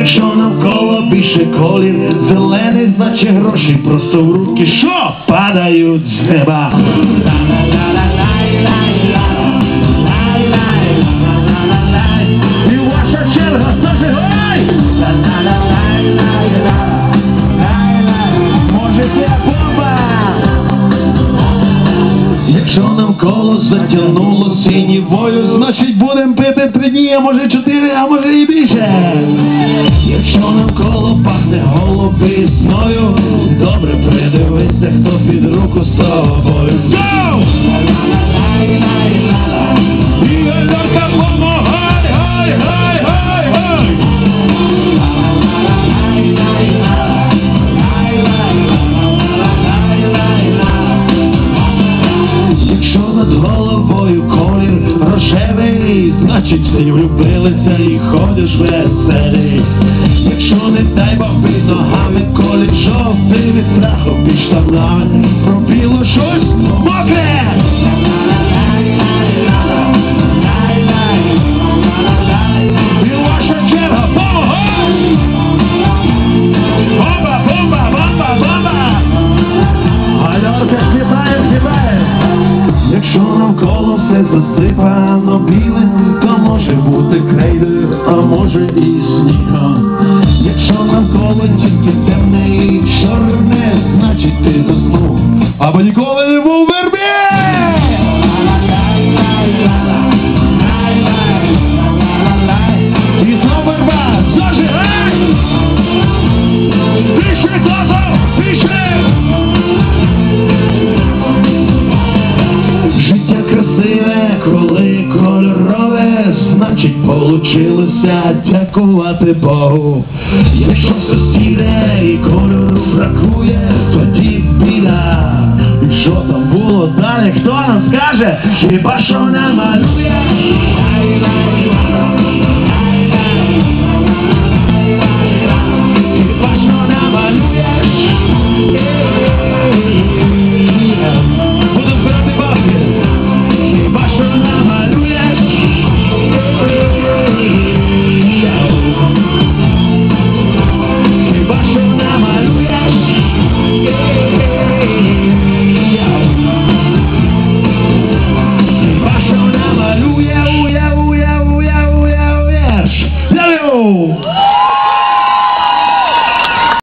Якщо навколо більше колір, зелений, значить гроші просто в руки, що падають з неба. І ваша черга! Якщо навколо затягнуло синівою, значить будем пити три дні, а може чотири, а може і більше. Якщо навколо пахне голубисною, добре придивися, хто під руку з рожевий, значить всі влюбилися і ходиш веселий. Якщо не дай Бог під ногами колір жовтий від страху під на пробіло щось мокре. Навколо все засипано білим, то може бути крейдер, а може і снігом. Якщо навколо тільки темний, чорне, значить коли кольорове, значить получилося дякувати Богу. Якщо все сіре і кольору бракує, тоді біда. І що там було далі, хто нам скаже, хіба що намалює?